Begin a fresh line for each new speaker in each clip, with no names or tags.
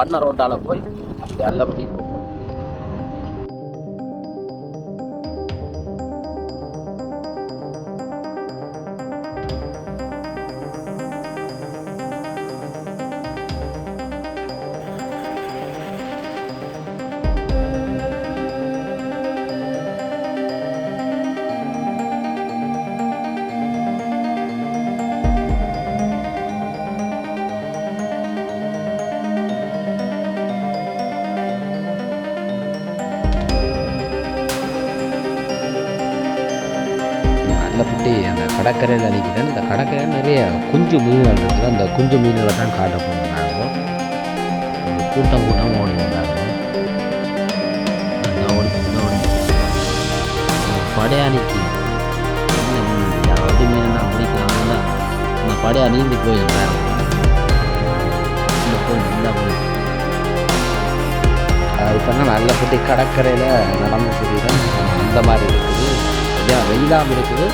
பண்ண ரோட்டால போய் அப்படி அல்லபடி நல்லபடி அந்த கடற்கரையில் அடிக்கிறேன் இந்த கடற்கரையில் நிறைய குஞ்சு மீன்கள் இருக்குது. அந்த குஞ்சு மீன்களை தான் காட்ட போனாங்க கூட்டம் கூட்டம் ஓடி வந்தாங்க படையாணிக்கு ஓடி மீன் யாராவது மீனா பிடிக்கலாம்ல. அந்த படையா நீந்தி போயிருந்தாங்க இந்த போய் நல்லா போய் இப்போ நல்லபடி கடற்கரையில் நடந்து தெரியுறேன் அந்த மாதிரி இருக்குது. கொஞ்சம் வெயிலாக இருக்குது.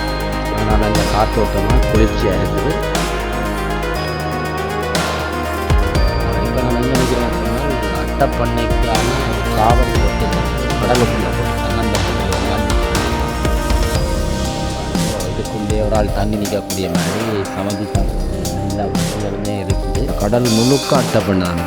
அதனால் அந்த காற்றோட்டமாக குளிர்ச்சியாக இருக்குது. இப்போ நான் என்ன நினைக்கிறேன் அட்டப்பண்ணைக்கான காவல் போட்டு கடலுக்குள்ள போட்டுருக்காங்க இதுக்குள்ளே ஒரு ஆள் தண்ணி நிற்கக்கூடிய மாதிரி சமதி எல்லா விஷயங்களுமே இருக்குது. கடல் முழுக்க அட்டப்பண்ணாங்க.